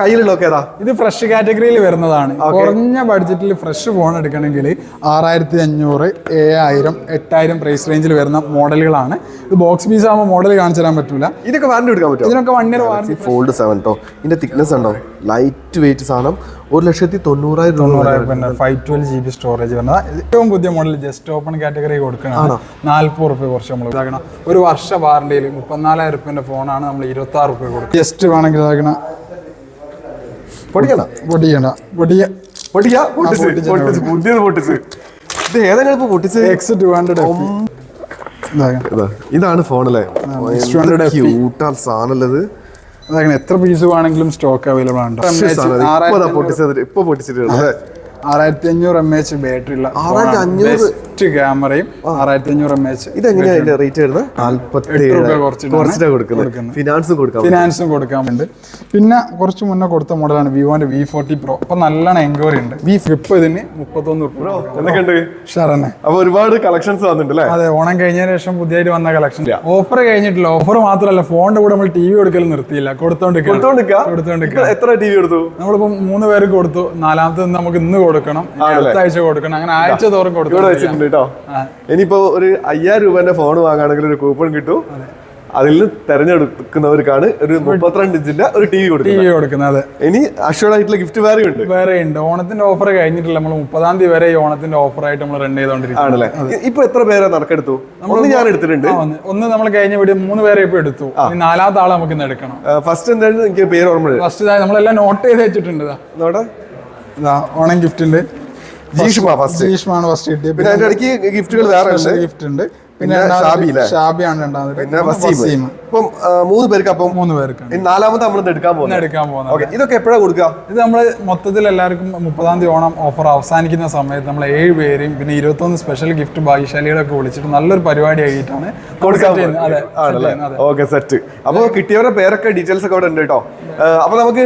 കയ്യിലുള്ളതൊക്കെ ഏതാ? ഇത് ഫ്രഷ് കാറ്റഗറിയിൽ വരുന്നതാണ്. കുറഞ്ഞ ബഡ്ജറ്റിൽ ഫ്രഷ് ഫോൺ എടുക്കണമെങ്കിൽ ആറായിരത്തി അഞ്ഞൂറ് ഏഴായിരം എട്ടായിരം പ്രൈസ് റേഞ്ചിൽ വരുന്ന മോഡലുകളാണ് ഇത് ബോക്സ് പീസ് ആകുമ്പോൾ മോഡൽ കാണിച്ചു തരാൻ പറ്റില്ല ഇതൊക്കെ വാറണ്ടി എടുക്കാൻ പറ്റും ഇതിനൊക്കെ one year warranty fold seven കേട്ടോ ഇതിന്റെ തിക്നെസ് ഉണ്ടോ? ലൈറ്റ് വെയിറ്റ് സാധനം. ഒരു ലക്ഷത്തി തൊണ്ണൂറായിരം തൊണ്ണൂറായിരം പിന്നെ five twelve G B storage വരുന്നത്. ഏറ്റവും പുതിയ മോഡൽ ജസ്റ്റ് ഓപ്പൺ കാറ്റഗറി കൊടുക്കണം നാല്പത് റുപ്യ കുറച്ച് നമ്മൾ ഇതാക്കണം. ഒരു വർഷ വാറണ്ടിയിൽ മുപ്പത്തിനാലായിരം റുപ്യന്റെ ഫോണാണ് നമ്മൾ ഇരുപത്തി ആറ് റുപ്യ കൊടുക്കുക ജസ്റ്റ് വേണമെങ്കിൽ ഇതാക്കണം. പൊടിക്കണം പൊടിയണ. പൊടിയ പൊടിയ? പൊട്ടിച്ച് പൊട്ടിച്ച് പുതിയത് പൊട്ടിച്ച്. ഇത് ഏതാണ് ഇപ്പൊ പൊട്ടിച്ച്. എക്സ് ടു ഹൺഡ്രഡ് ഇതാ, ഇതാണ് ഫോണല്ലേ അല്ലേ? 600 FE. ക്യൂട്ടാൻ സാധനല്ലത് അതായത് എത്ര പീസ് വേണമെങ്കിലും സ്റ്റോക്ക് അവൈലബിൾ ആണ് ഇപ്പൊ പൊട്ടിച്ചത് ഇപ്പൊ പൊട്ടിച്ചിട്ടുള്ളത്. ആറായിരത്തി അഞ്ഞൂറ് എം എച്ച് ബാറ്ററി ഉള്ള 6500 ബെസ്റ്റ് ക്യാമറയും ആറായിരത്തി അഞ്ഞൂറ് എം എച്ച് ഇതെങ്ങനെയാ അതിന്റെ റേറ്റ് വരുന്നത്? നാല്പത്തി കൊടുക്കുന്നത്. ഫിനാൻസും കൊടുക്കാം ഫിനാൻസും കൊടുക്കാൻ വേണ്ടി. പിന്നെ കുറച്ച് മുന്നേ കൊടുത്ത മോഡലാണ് വിവോന്റെ വി ഫോർട്ടി പ്രോ അപ്പൊ നല്ലോണം എൻക്വയറി ഉണ്ട്. വി ഫിപ്പ് ഇതിന് മുപ്പത്തൊന്ന് ഷറന്നെ അപ്പൊ ഒരുപാട് കളക്ഷൻസ് വന്നിട്ടുണ്ട് അതെ ഓണം കഴിഞ്ഞതിന് ശേഷം പുതിയതായിട്ട് വന്ന കളക്ഷൻ ഓഫർ കഴിഞ്ഞിട്ടില്ല. ഓഫർ മാത്രമല്ല ഫോണിന്റെ കൂടെ നമ്മൾ ടി വി കൊടുക്കൽ നിർത്തിയില്ല. കൊടുത്തോണ്ടിരിക്കുക കൊടുത്തോണ്ടിരിക്കാ? എത്ര ടി വി കൊടുത്തു? നമ്മളിപ്പോ മൂന്ന് പേർക്ക് കൊടുത്തു. നാലാമത്തെ നമുക്ക് ഇന്ന് കൊടുക്കണം അടുത്ത ആഴ്ച കൊടുക്കണം അങ്ങനെ ആഴ്ച തോറും ഇവിടെ കൊടുക്കണം വെച്ചിട്ടുണ്ട് കേട്ടോ. ഇനിയിപ്പോ ഒരു അയ്യായിരം രൂപന്റെ ഫോൺ വാങ്ങുകയാണെങ്കിൽ ഒരു കൂപ്പൺ കിട്ടും. അതിൽ തെരഞ്ഞെടുക്കുന്നവർക്കാണ് ഒരു മുപ്പത്തിരണ്ട് ഇഞ്ചിന്റെ ഒരു ടി വി ടി കൊടുക്കുന്നത് വി കൊടുക്കുന്നത് ഇനി അഷ്വർഡ് ആയിട്ടുള്ള ഗിഫ്റ്റ് വേറെ ഉണ്ട്. വേറെ ഉണ്ട്. ഓണത്തിന്റെ ഓഫർ കഴിഞ്ഞിട്ടില്ല. നമ്മൾ മുപ്പതാം തീയതി വരെ ഈ ഓണത്തിന്റെ ഓഫർ ആയിട്ട് നമ്മൾ റൺ ചെയ്തോണ്ടിരിക്കും ആണല്ലേ? ഇ- ഇപ്പൊ എത്ര പേരെ നറുക്കെടുത്തു? ഒന്ന് ഞാൻ എടുത്തിട്ടുണ്ട്. ഒന്ന്. നമ്മൾ കഴിഞ്ഞ വീട് മൂന്ന് പേരെ ഇപ്പൊ എടുത്തു. നാലാമത്തെ ആളെ നമുക്ക് ഇന്ന് എടുക്കണം ഫസ്റ്റ് എന്തായിരുന്നു? എനിക്ക് പേര് ഓർമ്മ ഫസ്റ്റ് നമ്മളെല്ലാം നോട്ട് ചെയ്ത് വെച്ചിട്ടുണ്ട് ഓണം ഗിഫ്റ്റിന്റെ ഉണ്ട്. ഫസ്റ്റ് ജീഷ്മാണ് ഫസ്റ്റ് കിട്ടിയത്. പിന്നെ അതിന്റെ ഇടയ്ക്ക് ഗിഫ്റ്റുകൾ വേറെ ഗിഫ്റ്റ് ഉണ്ട്. പിന്നെ? ഷാബിയാണ് രണ്ടാമത്. പിന്നെ വസീം. ഇപ്പം ആ, മൂന്ന് പേർക്ക് അപ്പം മൂന്ന് പേർക്കാണ്. നാലാമത്തെ നാലാമത് നമ്മൾ എടുക്കാൻ പോകുന്നത്. എടുക്കാൻ പോകുന്നത്. ഇതൊക്കെ എപ്പോഴാ കൊടുക്കുക? ഇത് നമ്മൾ മൊത്തത്തിൽ എല്ലാവർക്കും മുപ്പതാം തീയതി ഓണം ഓഫർ അവസാനിക്കുന്ന സമയത്ത് നമ്മൾ ഏഴ് പേരെയും പിന്നെ ഇരുപത്തൊന്ന് സ്പെഷ്യൽ ഗിഫ്റ്റ് ഭാഗ്യശാലികളൊക്കെ വിളിച്ചിട്ട് നല്ലൊരു പരിപാടി ആയിട്ടാണ് കൊടുക്കാൻ. ഓക്കെ സെറ്റ് അപ്പൊ കിട്ടിയവരുടെ പേരൊക്കെ ഡീറ്റെയിൽസ് ഒക്കെ അവിടെ ഉണ്ട് കേട്ടോ. അപ്പൊ നമുക്ക്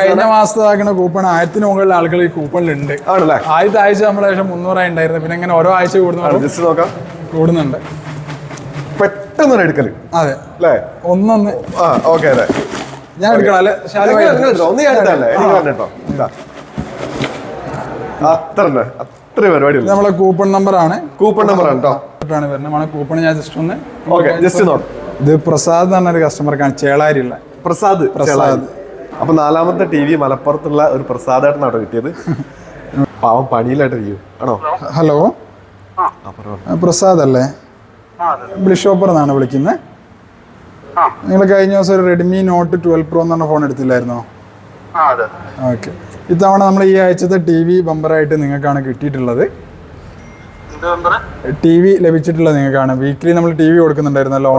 കഴിഞ്ഞ മാസത്തെ ആക്കുന്ന കൂപ്പൺ ആയിരത്തിന് മുകളിൽ ആളുകൾ ഈ കൂപ്പണിലുണ്ട് ആണല്ലേ? ആദ്യത്തെ ആഴ്ച നമ്മളെ ഏകദേശം മുന്നൂറായി ഉണ്ടായിരുന്നു. പിന്നെ ഇങ്ങനെ ഓരോ ആഴ്ച കൂടുന്നു ജസ്റ്റ് നോക്കാം. കൂടുന്നുണ്ട് പെട്ടെന്ന് എടുക്കൽ. അതെ. അല്ലേ? ഒന്നൊന്ന്. ആ ഓക്കെ അതെ ഞാൻ എടുക്കണം അല്ലെ. ഒന്ന് ഞാൻ കേട്ടോ. അത്ര അത്ര പരിപാടി നമ്മളെ കൂപ്പൺ നമ്പർ ആണ് കൂപ്പൺ നമ്പർ ആണ് കേട്ടോ ആണ് വരുന്നത് കൂപ്പൺ ഞാൻ ജസ്റ്റ് ഒന്ന് ഓക്കെ ജസ്റ്റ് നോക്കാം. ഇത് പ്രസാദ് എന്ന് പറഞ്ഞൊരു കസ്റ്റമർക്കാണ് ചേളാരിയുള്ള പ്രസാദ് പ്രസാദ്. അപ്പൊ നാലാമത്തെ ടി വി മലപ്പുറത്തുള്ള ഒരു പ്രസാദേട്ടനാണ് കേട്ടോ കിട്ടിയത്. പാവം പണിയിലായിട്ട് ചെയ്യും ആണോ? ഹലോ. പ്രസാദ് അല്ലേ ബ്ലിഷോപ്പർ എന്നാണ് വിളിക്കുന്നത് നിങ്ങൾ കഴിഞ്ഞ ദിവസം ഒരു റെഡ്മി നോട്ട് ട്വൽവ് പ്രോ എന്ന് പറഞ്ഞ ഫോൺ എടുത്തില്ലായിരുന്നോ ഓക്കെ ഇത്തവണ നമ്മൾ ഈ ആഴ്ചത്തെ ടി വി ബമ്പറായിട്ട് നിങ്ങൾക്കാണ് കിട്ടിയിട്ടുള്ളത്. ടി വി ലഭിച്ചിട്ടുള്ളത് നിങ്ങൾക്കാണ്. വീക്കിലി നമ്മൾ ടി വി കൊടുക്കുന്നുണ്ടായിരുന്നല്ലോ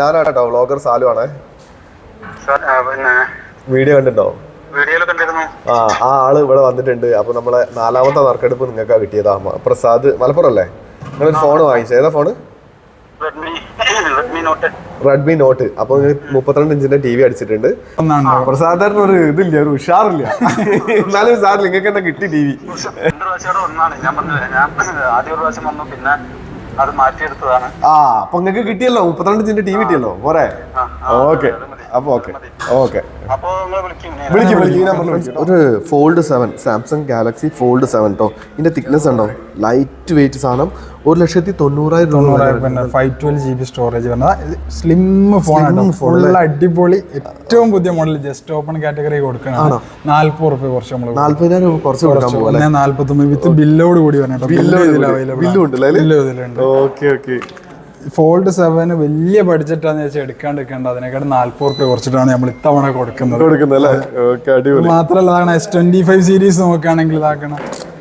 ഞാനാട്ടോ വ്ളോഗർ സാലു ആണേ. പിന്നെ വീഡിയോ കണ്ടിട്ടോ വീഡിയോയിൽ കണ്ടിരുന്നു. ആ ആ ആൾ ഇവിടെ വന്നിട്ടുണ്ട്. അപ്പൊ നമ്മളെ നാലാമത്തെ നറുക്കെടുപ്പ് നിങ്ങൾക്ക് കിട്ടിയതാ. പ്രസാദ് മലപ്പുറം അല്ലേ? നിങ്ങളൊരു ഫോൺ വാങ്ങിച്ചു. ഏതാ ഫോണ് റെഡ്മി നോട്ട് അപ്പൊ മുപ്പത്തിരണ്ട് ഇഞ്ചിന്റെ ടി വി അടിച്ചിട്ടുണ്ട്. സാധാരണ ഒരു ഇതില്ല ഒരു ഉഷാറില്ല. എന്നാലും സാർ നിങ്ങൾക്ക് എന്താ കിട്ടി ടി വി രണ്ട് ഞാൻ പറഞ്ഞില്ല ഞാൻ ആദ്യ വന്നു പിന്നെ അത് മാറ്റിയെടുത്തതാണ്. ആ അപ്പൊ നിങ്ങൾക്ക് കിട്ടിയല്ലോ. മുപ്പത്തിരണ്ട് ഇഞ്ചിന്റെ ടി വി കിട്ടിയല്ലോ. പോരെ. ഓക്കെ. അപ്പൊ ഓക്കെ. ഓക്കെ. വിളിക്കും ഇനി. വിളിക്കും വിളിക്കും. ഈ നമ്പറിൽ വിളിക്കും ഒരു fold seven Samsung Galaxy fold seven കേട്ടോ ഇതിന്റെ തിക്നെസ് ഉണ്ടോ? ലൈറ്റ് വെയിറ്റ് സാധനം ഒരു ലക്ഷത്തി തൊണ്ണൂറായിരം രൂപ five twelve G B storage വരുന്നത്. സ്ലിം ഫോൺ ഫുൾ അടിപൊളി ഏറ്റവും പുതിയ മോഡൽ ജസ്റ്റ് ഓപ്പൺ കാറ്റഗറി കൊടുക്കണം നാല്പത് റുപ്യ കുറച്ച് നമ്മൾ നാല്പതിനായിരം രൂപ കുറച്ച് കൊടുക്കാൻ പോകാം ഒന്നേ നാല്പത്തൊമ്പത് വിത്ത് ബില്ലോട് കൂടി വരണം ഓക്കെ ഓക്കെ ഫോൾഡ് സെവന് വലിയ ബഡ്ജറ്റാന്ന് വെച്ചാൽ എടുക്കാണ്ട് എടുക്കേണ്ട അതിനേക്കാൾ നാല്പത് റുപ്യ കുറച്ചിട്ടാണ് നമ്മൾ ഇത്തവണ കൊടുക്കുന്നത്. മാത്രമല്ല അതാണ് എസ് ട്വന്റി ഫൈവ് സീരീസ് നോക്കുകയാണെങ്കിൽ ഇതാക്കണം.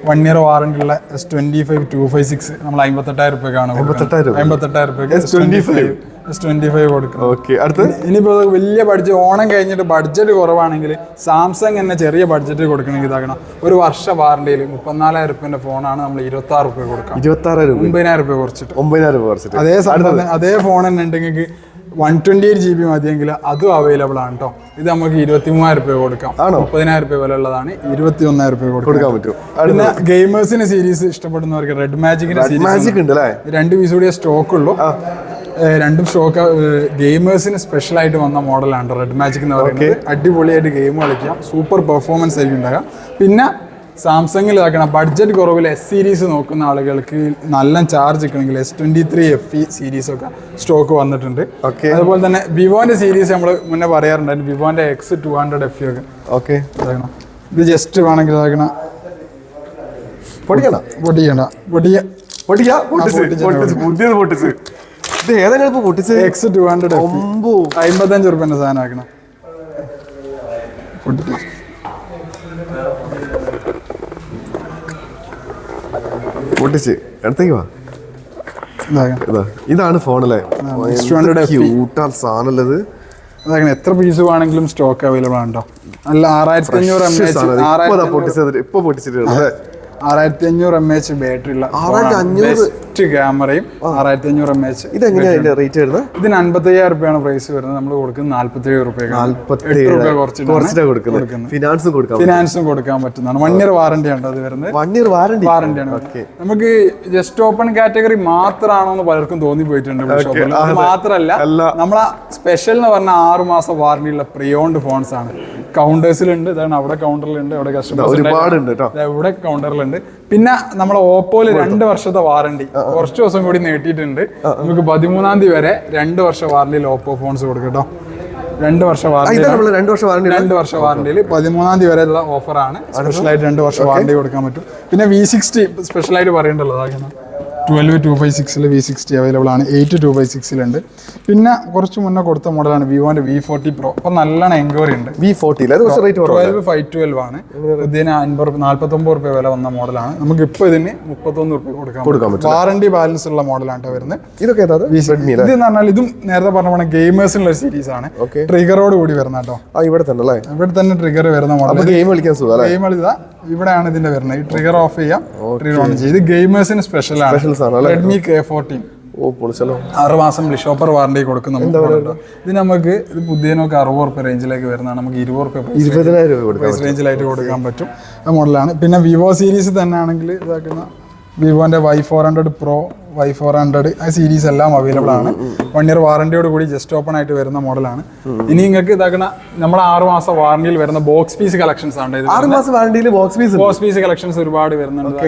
വൺ ഇയർ വാറണ്ടി ഉള്ള S twenty five two five six നമ്മൾ അമ്പത്തെട്ടായിരം രൂപയ്ക്കാണ് അമ്പത്തെട്ടായിരം രൂപ? അമ്പത്തെട്ടായിരം റുപ്യക്ക് S25? എസ് ട്വന്റി ഫൈവ് കൊടുക്കുന്നത് ഓക്കെ അടുത്ത് ഇനിയിപ്പോൾ വലിയ ബഡ്ജറ്റ് ഓണം കഴിഞ്ഞിട്ട് ബഡ്ജറ്റ് കുറവാണെങ്കിൽ സാംസങ് തന്നെ ചെറിയ ബഡ്ജറ്റ് കൊടുക്കണമെങ്കിൽ ഇതാക്കണം. ഒരു വർഷ വാറണ്ടിയിൽ മുപ്പത്തിനാലായിരം റുപ്യന്റെ ഫോണാണ് നമ്മൾ ഇരുപത്തി ആറ് റുപ്യ കൊടുക്കാം. ഇരുപത്തി ആറായിരം രൂപ ഒമ്പതിനായിരം റുപ്യ കുറച്ചിട്ട്. ഒമ്പതിനായിരം രൂപ കുറച്ചിട്ട്. അതേ അതേ ഫോൺ തന്നെ ഉണ്ടെങ്കിൽ one twenty eight G B മതിയെങ്കിൽ അതും അവൈലബിൾ ആണ് കേട്ടോ ഇത് നമുക്ക് ഇരുപത്തി മൂവായിരം രൂപ കൊടുക്കാം. ആണോ? മുപ്പതിനായിരം രൂപ വില ഉള്ളതാണ് ഇരുപത്തി ഒന്നായിരം രൂപ കൊടുക്കാൻ പറ്റും. പിന്നെ ഗെയിമേഴ്സിന് സീരീസ് ഇഷ്ടപ്പെടുന്നവർക്ക് റെഡ് മാജിക്കിന്റെ സീരീസ് രണ്ട് പീസ് കൂടിയ സ്റ്റോക്ക് ഉള്ളൂ. രണ്ടും സ്റ്റോക്ക് ഗെയിമേഴ്സിന് സ്പെഷ്യൽ ആയിട്ട് വന്ന മോഡലാണ് റെഡ് മാജിക് എന്ന് പറയുന്നത്. അടിപൊളിയായിട്ട് ഗെയിം കളിക്കാം. സൂപ്പർ പെർഫോമൻസ് ആയിരിക്കും ഉണ്ടാകാം പിന്നെ സാംസങ്ങിൽ ഇതാക്കണം ബഡ്ജറ്റ് കുറവിൽ എസ് സീരീസ് നോക്കുന്ന ആളുകൾക്ക് നല്ല ചാർജ് കിട്ടണമെങ്കിൽ S twenty three F E series ഒക്കെ സ്റ്റോക്ക് വന്നിട്ടുണ്ട്. ഓക്കെ അതുപോലെ തന്നെ വിവോന്റെ സീരീസ് നമ്മൾ മുന്നേ പറയാറുണ്ടായിരുന്നു. വിവോന്റെ X two hundred F E ഒക്കെ. ഓക്കെ ഇത് ജസ്റ്റ് വേണമെങ്കിൽ ഇതാക്കണം. പൊടിക്കണ പൊടിക്കണ പൊടിയ പൊടിയ പൊട്ടിച്ച് പൊട്ടിച്ച് പൊട്ടിച്ച് പുതിയത് പൊട്ടിച്ച്. ഇത് ഏതാണ് ഇപ്പൊ പൊട്ടിച്ച്? എക്സ് ടു ഹൺഡ്രഡ് അമ്പത്തഞ്ച് റുപ്യന്റെ സാധനം ആക്കണം. പൊട്ടിച്ച്. പൊട്ടിച്ച്. എടുത്തേക്ക് വാ. ഇതാ. ഇതാണ് ഫോണല്ലേ X200 FE. ക്യൂട്ടാ അതാക്കണം എത്ര പീസ് വേണമെങ്കിലും സ്റ്റോക്ക് അവൈലബിൾ ആണോ അല്ല ആറായിരത്തി അഞ്ഞൂറ് എം എച്ച് ഇപ്പൊ പൊട്ടിച്ചത്. ഇപ്പൊ പൊട്ടിച്ചിട്ടുണ്ട് ആറായിരത്തി അഞ്ഞൂറ് എം എച്ച് ബാറ്ററി ഉള്ള 6500 ബെസ്റ്റ് ക്യാമറയും ആറായിരത്തി അഞ്ഞൂറ് എം എച്ച് ഇതെങ്ങനെയാണ് റേറ്റ് വരുന്നത്? ഇതിന് അൻപത്തയ്യായിരം റുപ്യാണ് പ്രൈസ് വരുന്നത്. നമ്മൾ കൊടുക്കുന്നത് നാല്പത്തി ഏഴ് റുപ്യ ഫിനാൻസും കൊടുക്കാം ഫിനാൻസും കൊടുക്കാൻ പറ്റുന്നതാണ്. വൺ ഇയർ വാറണ്ടി ആണ് അത് വരുന്നത്. വൺ ഇയർ വാറണ്ടി ആണ്. നമുക്ക് ജസ്റ്റ് ഓപ്പൺ കാറ്റഗറി മാത്രമാണോ എന്ന് പലർക്കും തോന്നി പോയിട്ടുണ്ട്. മാത്രമല്ല നമ്മളാ സ്പെഷ്യൽ എന്ന് പറഞ്ഞ ആറ് മാസം വാറണ്ടിയുള്ള പ്രിയോണ്ട് ഫോൺസ് ആണ്. കൗണ്ടേഴ്സിലുണ്ട് ഇതാണ് അവിടെ കൗണ്ടറിലുണ്ട് അവിടെ കസ്റ്റമേഴ്സ് ഒരുപാടുണ്ട് ഇവിടെ കൗണ്ടറിലുണ്ട് പിന്നെ നമ്മൾ ഓപ്പോയിൽ രണ്ട് വർഷത്തെ വാറണ്ടി കുറച്ച് ദിവസം കൂടി നീട്ടിയിട്ടുണ്ട്. നമുക്ക് പതിമൂന്നാം തീയതി വരെ രണ്ട് വർഷം വാറണ്ടിയിൽ ഓപ്പോ ഫോൺസ് കൊടുക്കും കേട്ടോ രണ്ട് വർഷ വാറണ്ടി രണ്ട് വർഷ വാറണ്ടി രണ്ട് വർഷ വാറണ്ടിയിൽ പതിമൂന്നാം തീയതി വരെയുള്ള ഓഫറാണ് സ്പെഷ്യലായിട്ട് രണ്ട് വർഷം വാറണ്ടി കൊടുക്കാൻ പറ്റും. പിന്നെ വി സിക്സ്റ്റി സ്പെഷ്യലായിട്ട് പറയേണ്ടല്ലോ അതാകുന്ന ട്വൽവ് ടു ഫൈവ് സിക്സിൽ വി സിക്സ്റ്റി അവൈലബിൾ ആണ്. എയ്റ്റ് ടു ഫൈവ് സിക്സിലുണ്ട്. പിന്നെ കുറച്ച് മുന്നേ കൊടുത്ത മോഡലാണ് വിവോന്റെ വി ഫോർട്ടി പ്രോ അപ്പോൾ നല്ലോണം എൻക്വയറി ഉണ്ട്. വി ഫോർട്ടി അത് റേറ്റ് ട്വൽവ് ഫൈവ് ട്വൽവ് ആണ്. ഇതിന് അൻപത് റുപ്യ നാല്പത്തൊമ്പത് റുപ്യ വില വന്ന മോഡലാണ്. നമുക്ക് ഇപ്പോൾ ഇതിന് മുപ്പത്തൊന്ന് റുപ്യ കൊടുക്കാൻ കൊടുക്കാൻ വാറണ്ടി ബാലൻസ് ഉള്ള മോഡലാണ് വരുന്നത്. ഇതൊക്കെ ഇത് എന്ന് പറഞ്ഞാൽ ഇതും നേരത്തെ പറഞ്ഞ പോലെ ഗെയിമേഴ്സിനുള്ള സീരീസ് ആണ്. ട്രിഗറോട് കൂടി വരുന്ന കേട്ടോ. ഇവിടെ തന്നെ അല്ലേ? ഇവിടെ തന്നെ ട്രിഗർ വരുന്ന മോഡൽ ഗെയിം കളിക്കാൻ ഗെയിം കളിതാ ഇവിടെയാണ് ഇതിന്റെ വരുന്നത്. ഈ ട്രിഗർ ഓഫ് ചെയ്യാം ട്രിഗർ ഓൺ ചെയ്ത്. ഗെയിമേഴ്സിന് സ്പെഷ്യൽ ആണ്. Specials ആണ്? റെഡ്മി കെ ഫോർട്ടീൻ ഓ പൊളിച്ചല്ലോ. ആറ് മാസം ഷോപ്പർ വാറണ്ടി കൊടുക്കും നമുക്ക് ഇത് നമുക്ക് ഇത് പുതിയനൊക്കെ അറുപത് റുപ്യ റേഞ്ചിലേക്ക് വരുന്നതാണ്. നമുക്ക് ഇരുപത് റുപ്യ ഇരുപതിനായിരം രൂപ പ്രൈസ് റേഞ്ചിലായിട്ട് കൊടുക്കാൻ പറ്റും. ആ മോഡലാണ് പിന്നെ വിവോ സീരീസ് തന്നെ ആണെങ്കിൽ ഇതാക്കുന്ന വിവോന്റെ Y four hundred pro Y four hundred ആ സീരീസ് എല്ലാം അവൈലബിൾ ആണ്. വൺ ഇയർ വാറണ്ടിയോട് കൂടി ജസ്റ്റ് ഓപ്പൺ ആയിട്ട് വരുന്ന മോഡലാണ്. ഇനി നിങ്ങൾക്ക് ഇതാക്കുന്ന നമ്മുടെ ആറ് മാസം വാറണ്ടിയിൽ വരുന്ന ബോക്സ് പീസ് കളക്ഷൻസ് ആണ് ഇത് ആറ് മാസം വാറണ്ടിയിൽ box piece box piece collections ഒരുപാട് വരുന്നുണ്ട്.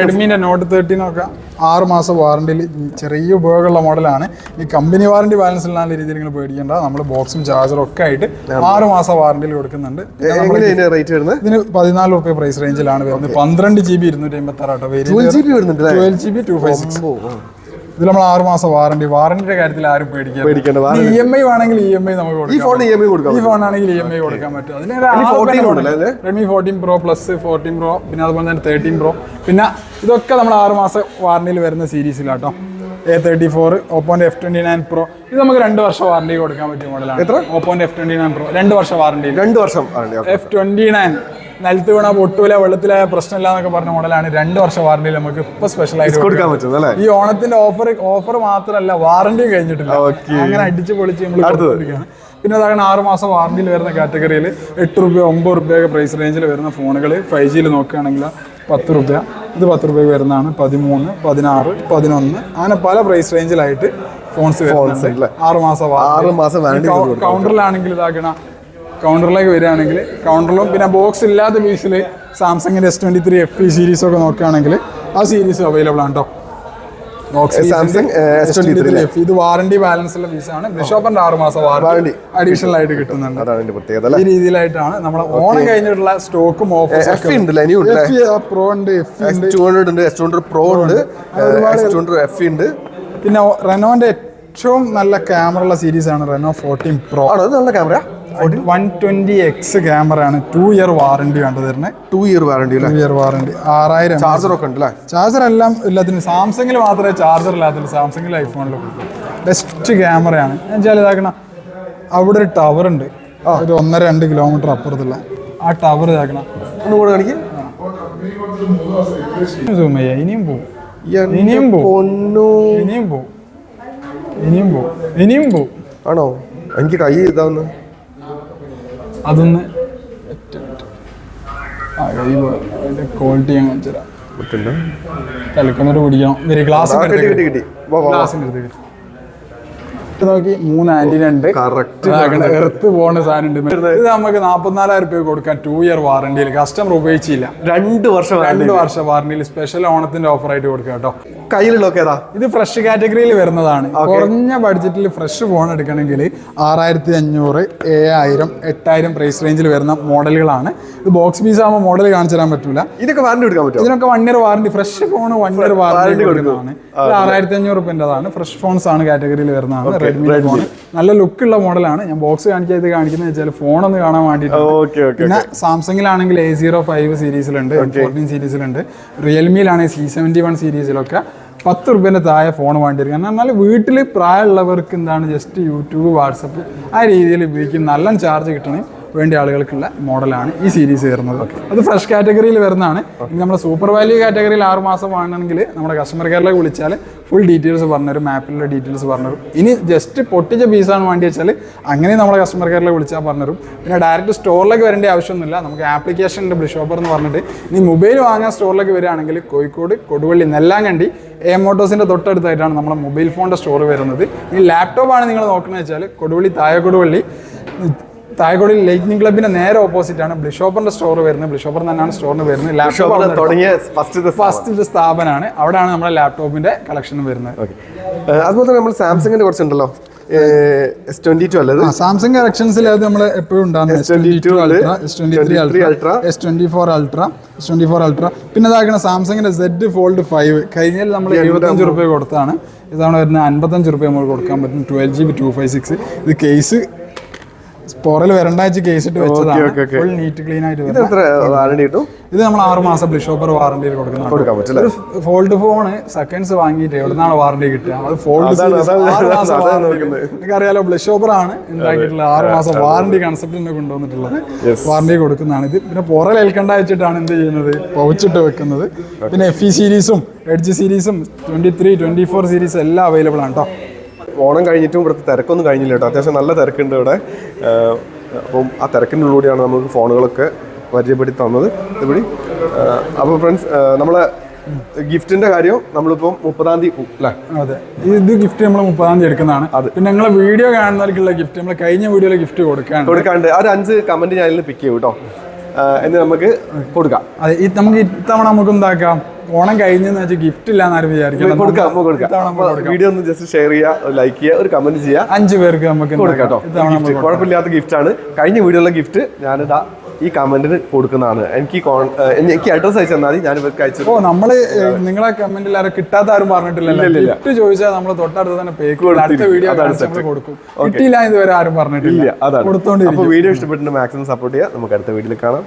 റെഡ്മിന്റെ നോട്ട് തേർട്ടീനൊക്കെ ആറ് മാസം വാറണ്ടിയിൽ ചെറിയ ഉപയോഗമുള്ള മോഡലാണ്. ഈ കമ്പനി വാറണ്ടി ബാലൻസ് ഇല്ലാത്ത രീതിയിൽ നിങ്ങൾ പേടിക്കേണ്ട. നമ്മൾ ബോക്സും ചാർജറും ഒക്കെ ആയിട്ട് ആറ് മാസം വാറണ്ടിയിൽ കൊടുക്കുന്നുണ്ട്. ഇതിന് പതിനാല് റുപ്യ പ്രൈസ് റേഞ്ചിലാണ് വരുന്നത്. പന്ത്രണ്ട് ജി ബി ഇരുന്നൂറ്റി അമ്പത്തി ആറ് ട്വൽവ് ജി ബി വരുന്നുണ്ട് അല്ലേ? Twelve G B two five six ഇതിൽ നമ്മൾ ആറ് മാസം വാറണ്ടി വാറണ്ടിയുടെ കാര്യത്തിൽ ആരും പേടിക്കുക പേടിക്കേണ്ട ഇ എം ഐ വേണമെങ്കിൽ ഇ എം ഐ നമുക്ക് ഈ ഫോൺ ഇ എം ഐ കൊടുക്കാം ഈ ഫോണാണെങ്കിൽ ഇ എം ഐ കൊടുക്കാൻ പറ്റും. അതിന് ഇനി 14 ഉണ്ടല്ലേ ഇത്? Redmi fourteen pro plus fourteen pro പിന്നെ അതുപോലെ തന്നെ തേർട്ടീൻ പ്രോ പിന്നെ ഇതൊക്കെ നമ്മൾ ആറ് മാസം വാറണ്ടിയിൽ വരുന്ന സീരീസിലാട്ടോ എ തേർട്ടി ഫോർ ഓപ്പോന്റെ എഫ് ട്വന്റി നയൻ പ്രോ ഇത് നമുക്ക് രണ്ട് വർഷം വാറണ്ടി കൊടുക്കാൻ പറ്റിയ മോഡലാണ് എത്ര? ഓപ്പോന്റെ എഫ് ട്വന്റി നയൻ പ്രോ രണ്ട് വർഷം വാറണ്ടി രണ്ട് വർഷം എഫ് ട്വന്റി നയൻ നിലത്ത് വീണ പൊട്ടൂല വെള്ളത്തിലായ പ്രശ്നമില്ല എന്നൊക്കെ പറഞ്ഞ മോഡലാണ് രണ്ട് വർഷം വാറണ്ടിയിൽ നമുക്ക് ഇപ്പൊ സ്പെഷ്യൽ ആയിട്ട് കൊടുക്കാൻ പറ്റും അല്ലേ? ഈ ഓണത്തിന്റെ ഓഫർ ഓഫർ മാത്രമല്ല വാറണ്ടിയും കഴിഞ്ഞിട്ടില്ല. അങ്ങനെ അടിച്ച് പൊളിച്ച് നമ്മൾ കൊടുത്തിരിക്കുകയാണ്. പിന്നെ അതാണ് ആറ് മാസം വാറണ്ടിയിൽ വരുന്ന കാറ്റഗറിയിൽ എട്ട് റുപ്യ ഒമ്പത് റുപ്യൊക്കെ പ്രൈസ് റേഞ്ചിൽ വരുന്ന ഫോണുകൾ ഫൈവ് ജിയിൽ നോക്കുകയാണെങ്കിൽ പത്ത് റുപ്യ ഇത് പത്ത് റുപ്യ വരുന്നതാണ്. പതിമൂന്ന് പതിനാറ് പതിനൊന്ന് അങ്ങനെ പല പ്രൈസ് റേഞ്ചിലായിട്ട് ഫോൺസ് ആറുമാസം ആറുമാസം ആറ് മാസം ആറ് മാസം. കൗണ്ടറിലാണെങ്കിൽ ഇതാക്കണ കൗണ്ടറിലേക്ക് വരികയാണെങ്കിൽ കൗണ്ടറിലും പിന്നെ ബോക്സ് ഇല്ലാത്ത പീസിൽ സാംസങ്ങിന്റെ S twenty three F E സീരീസൊക്കെ നോക്കുകയാണെങ്കിൽ ആ സീരീസ് അവൈലബിൾ ആണ് കേട്ടോ സാംസങ് എസ് ട്വന്റി ത്രീ ഇത് വാറണ്ടി ബാലൻസ് ഉള്ള പീസാണ് ബിഷോപ്പറിന്റെ ആറ് മാസം വാറണ്ടി. അഡീഷണൽ ആയിട്ട് കിട്ടുന്നുണ്ട്. അതാണ് പ്രത്യേകത ഈ രീതിയിലായിട്ടാണ് നമ്മുടെ ഓണം കഴിഞ്ഞിട്ടുള്ള സ്റ്റോക്കും എഫ് ഉണ്ട് ഓഫർ പ്രോ ഉണ്ട് ടു ഹൺഡ്രഡ് ഉണ്ട് എസ് ടു ഹൺഡ്രഡ് പ്രോ ഉണ്ട് എസ് ടു ഹൺഡ്രഡ് എഫ് ഉണ്ട് പിന്നെ റെനോന്റെ ഏറ്റവും നല്ല ക്യാമറ ഉള്ള സീരീസ് ആണ് റെനോ ഫോർട്ടീൻ പ്രോ ആണ്? അത് നല്ല camera one twenty X camera ആണ്. ടു ഇയർ വാറണ്ടി വേണ്ടത് തരുന്നത് two year warranty two year warranty ആറായിരം. ചാർജർ ഒക്കെ ഉണ്ട് ചാർജർ എല്ലാം ഇല്ലാത്തതിന് സാംസങ്ങിൽ മാത്രമേ ചാർജർ ഇല്ലാത്തുള്ളൂ. സാംസങ്ങിൽ ഐഫോണിൽ ബെസ്റ്റ് ക്യാമറയാണ് എന്നുവെച്ചാൽ ഇതാക്കണ അവിടെ ഒരു ടവർ ഉണ്ട്. ഒരു ഒന്നര രണ്ട് കിലോമീറ്റർ അപ്പുറത്തുള്ള. ആ ടവർ ഇതാക്കണം. കാണിക്ക്. ഇനിയും പോവും. ഇനിയും പോവും. ഇനിയും പോവും. ഇനിയും പോവും. ഇനിയും പോവും. ആണോ? എനിക്ക് കൈ ഇതാവുന്നു അതൊന്ന് ക്വാളിറ്റി ഞാൻ കാണിച്ചു തരാം തലക്കൊന്നിട്ട് പിടിക്കണം. ഗ്ലാസ്. ഗ്ലാസിന്റെ അടുത്തേക്ക് ഇത് നോക്കി മൂന്ന് ആന്റിന ഉണ്ട്. എടുത്ത് എർത്ത് പോണ സാധനം ഉണ്ട്. ഇത് നമുക്ക് നാപ്പത്തിനാലായിരം രൂപ കൊടുക്കാൻ ടൂ ഇയർ വാറണ്ടിയിൽ കസ്റ്റമർ ഉപയോഗിച്ചില്ല. രണ്ട് വർഷം രണ്ട് വർഷം വാറണ്ടിയിൽ സ്പെഷ്യൽ ഓണത്തിന്റെ ഓഫർ ആയിട്ട് കൊടുക്കാം കേട്ടോ. കയ്യിലുള്ളതൊക്കെ ഏതാ? ഇത് ഫ്രഷ് കാറ്റഗറിയിൽ വരുന്നതാണ്. കുറഞ്ഞ ബഡ്ജറ്റിൽ ഫ്രഷ് ഫോൺ എടുക്കണമെങ്കിൽ ആറായിരത്തി അഞ്ഞൂറ് ഏഴായിരം എട്ടായിരം പ്രൈസ് റേഞ്ചിൽ വരുന്ന മോഡലുകളാണ്. ഇത് ബോക്സ് പീസ് ആകുമ്പോൾ മോഡൽ കാണിച്ചു തരാൻ പറ്റൂല. ഇതൊക്കെ വാറണ്ടി എടുക്കാൻ പറ്റും ഇതിനൊക്കെ one year warranty fresh phone one year warranty കൊടുക്കുന്നതാണ്. ആറായിരത്തി അഞ്ഞൂറ് ഫ്രഷ് ഫോൺസ് ആണ് കാറ്റഗറിയിൽ വരുന്നതാണ്. റെഡ്മി ഫോൺ നല്ല ലുക്കുള്ള മോഡലാണ് ഞാൻ ബോക്സ് കാണിക്കാൻ ഇത് കാണിക്കുന്നത് വെച്ചാൽ ഫോൺ ഒന്ന് കാണാൻ വേണ്ടിയിട്ട്. ഓക്കെ പിന്നെ സാംസങ്ങിലാണെങ്കിൽ എ സീറോ ഫൈവ് സീരീസിലുണ്ട് ഫോർട്ടീൻ സീരീസിലുണ്ട്. റിയൽമിയിലാണെങ്കിൽ സി സെവന്റി വൺ സീരീസിലൊക്കെ പത്ത് റുപ്യന്റെ താഴെ ഫോൺ വേണ്ടിയിരിക്കും കാരണം എന്നാൽ വീട്ടിൽ പ്രായമുള്ളവർക്ക് എന്താണ് ജസ്റ്റ് യൂട്യൂബ് വാട്സപ്പ് ആ രീതിയിൽ ഉപയോഗിക്കും. നല്ല ചാർജ് കിട്ടണേ. വേണ്ടിയ ആളുകൾക്കുള്ള മോഡലാണ് ഈ സീരീസ് വരുന്നത്. അത് ഫ്രഷ് കാറ്റഗറിയിൽ വരുന്നതാണ്. നമ്മുടെ സൂപ്പർ വാല്യൂ കാറ്റഗറിയിൽ ആറ് മാസം വാങ്ങണമെങ്കിൽ നമ്മുടെ കസ്റ്റമർ കെയറിലേക്ക് വിളിച്ചാൽ ഫുൾ ഡീറ്റെയിൽസ് പറഞ്ഞുതരും മാപ്പിലുള്ള ഡീറ്റെയിൽസ് പറഞ്ഞുതരും. ഇനി ജസ്റ്റ് പൊട്ടിച്ച പീസാണ് വേണ്ടി വെച്ചാൽ അങ്ങനെ നമ്മുടെ കസ്റ്റമർ കെയറിലേക്ക് വിളിച്ചാൽ പറഞ്ഞുതരും. പിന്നെ ഡയറക്റ്റ് സ്റ്റോറിലേക്ക് വരേണ്ട ആവശ്യമൊന്നുമില്ല. നമുക്ക് ആപ്ലിക്കേഷൻ ഉണ്ട് ബ്ലിഷോപ്പർ എന്ന് പറഞ്ഞിട്ട് ഇനി മൊബൈൽ വാങ്ങാൻ സ്റ്റോറിലേക്ക് വരികയാണെങ്കിൽ കോഴിക്കോട് കൊടുവള്ളി നെല്ലാങ്കണ്ടി എ മോട്ടോസിന്റെ തൊട്ടടുത്തായിട്ടാണ് നമ്മുടെ മൊബൈൽ ഫോണിന്റെ സ്റ്റോർ വരുന്നത്. ഈ ലാപ്ടോപ്പാണ് നിങ്ങൾ നോക്കുന്നത് വെച്ചാൽ കൊടുവള്ളി തായ കൊടുവള്ളി തായക്കോടിൽ ലൈറ്റ്നിങ് ക്ലബിന്റെ നേരെ ഓപ്പോസിറ്റ് ആണ് ബ്ലിഷോപ്പറിന്റെ സ്റ്റോർ വരുന്നത്. ബ്ലിഷോപ്പർ തന്നെയാണ് സ്റ്റോറിന് വരുന്നത്. ലാപ്ടോപ്പ് തുടങ്ങിയ ഫസ്റ്റ് ഫസ്റ്റ് സ്ഥാപനമാണ്. അവിടെയാണ് നമ്മുടെ ലാപ്ടോപ്പിന്റെ കളക്ഷൻ വരുന്നത്. അതുപോലെ തന്നെ നമ്മൾ സാംസങ്ങിന്റെ കുറച്ച് ഉണ്ടല്ലോ ട്വന്റി ടു അല്ലത് ആ സാംസങ് കളക്ഷൻസിൽ അത് നമ്മൾ എപ്പോഴും ഉണ്ടാകുന്നത് എസ് ട്വന്റി ടു ഉണ്ട്. Ultra S twenty three Ultra. Ultra S twenty four ultra S twenty four ultra പിന്നെ ഇതാക്കണ സാംസങ്ങിന്റെ സെഡ് ഫോൾഡ് ഫൈവ് കഴിഞ്ഞാൽ നമ്മൾ എഴുപത്തഞ്ച് റുപ്യ കൊടുത്താണ് ഇതാണ് വരുന്നത് അൻപത്തഞ്ച് റുപ്യ നമ്മൾ കൊടുക്കാൻ പറ്റും twelve G B two five six ഇത് കേസ് പുറൽ വരണ്ടാഴ്ച കേസ് ഇട്ട് വെച്ചതാണ്. ഫുൾ നീറ്റ് ക്ലീൻ ആയിട്ട് ഇത് എത്ര വാറണ്ടി കിട്ടും? ഇത് നമ്മൾ ആറ് മാസം ബ്ലിഷോപ്പർ വാറണ്ടിയിൽ കൊടുക്കുന്ന കൊടുക്കാൻ പറ്റില്ല. ഫോൾഡ് ഫോൺ സെക്കൻഡ്സ് വാങ്ങിയിട്ട് എവിടെ നിന്നാണ് വാറണ്ടി കിട്ടുക? അത് ഫോൾഡ്. നിങ്ങൾക്കറിയാലോ ബ്ലഷോപ്പർ ആണ് ഉണ്ടാക്കിയിട്ടുള്ള ആറ് മാസം വാറണ്ടി കൺസെപ്റ്റ് തന്നെ കൊണ്ടുവന്നിട്ടുള്ളത്. വാറണ്ടി കൊടുക്കുന്നതാണ്. ഇത് പിന്നെ പുറൽ ഏൽക്കണ്ട വെച്ചിട്ടാണ് എന്ത് ചെയ്യുന്നത്? പൗച്ചിട്ട് വെക്കുന്നത്. പിന്നെ എഫ് ഇ സീരീസും എഡ്ജ് സീരീസും twenty three twenty four series എല്ലാം അവൈലബിൾ ആണ് കേട്ടോ ഓണം കഴിഞ്ഞിട്ടും ഇവിടുത്തെ തിരക്കൊന്നും കഴിഞ്ഞില്ല കേട്ടോ. അത്യാവശ്യം നല്ല തിരക്കുണ്ട് ഇവിടെ. അപ്പം ആ തിരക്കിന്റെ ഉള്ളിലൂടെയാണ് നമുക്ക് ഫോണുകളൊക്കെ പരിചയപ്പെടുത്തി തന്നത്. ഇതുപടി അപ്പോൾ ഫ്രണ്ട്സ് നമ്മളെ ഗിഫ്റ്റിന്റെ കാര്യം നമ്മളിപ്പം മുപ്പതാം തീയതി അല്ലേ? അതെ. ഇത് ഗിഫ്റ്റ് നമ്മൾ മുപ്പതാം തീയതി എടുക്കുന്നതാണ്. അത്. പിന്നെ നിങ്ങളെ വീഡിയോ കാണുന്നവർക്കുള്ള ഗിഫ്റ്റ് നമ്മൾ കഴിഞ്ഞ വീഡിയോയിലെ ഗിഫ്റ്റ് കൊടുക്കാണ് കൊടുക്കാണ്ട് ആ ഒരു അഞ്ച് കമന്റ് ഞാൻ പിക്ക് ചെയ്യും കേട്ടോ. എന്ന് നമുക്ക് കൊടുക്കാം. അതെ. ഈ നമുക്ക് ഇത്തവണ നമുക്ക് എന്താക്കാം ഓണം കഴിഞ്ഞെന്ന് വെച്ചാൽ ഗിഫ്റ്റ് ഇല്ലാന്ന് ആരും വിചാരിക്കും കൊടുക്കാം നമുക്ക് കൊടുക്കാം. വീഡിയോ ഒന്ന് ജസ്റ്റ് ഷെയർ ചെയ്യുക ലൈക്ക് ചെയ്യുക ഒരു കമന്റ് ചെയ്യുക. അഞ്ച് പേർക്ക് നമുക്ക് കൊടുക്കാം കേട്ടോ. കുഴപ്പമില്ലാത്ത ഗിഫ്റ്റ് ആണ്. കഴിഞ്ഞ വീഡിയോയിലെ ഗിഫ്റ്റ് ഞാനിതാ ഈ കമന്റിന് കൊടുക്കുന്നതാണ്. എനിക്ക് എനിക്ക് അഡ്രസ് അയച്ചു തന്നാൽ ഞാൻ ഇവർക്ക് അയച്ചു ഓ നമ്മൾ നിങ്ങളെ കമന്റിൽ ആരും കിട്ടാത്ത ആരും പറഞ്ഞിട്ടില്ല ചോദിച്ചാൽ നമ്മൾ തൊട്ടടുത്ത് തന്നെ പേക്ക് അടുത്ത വീഡിയോ കൊടുക്കും. കിട്ടിയില്ല ഇതുവരെ ആരും പറഞ്ഞിട്ടില്ല. അതാണ്. വീഡിയോ ഇഷ്ടപ്പെട്ടിട്ട് മാക്സിമം സപ്പോർട്ട് ചെയ്യുക. നമുക്ക് അടുത്ത വീഡിയോയിൽ കാണാം.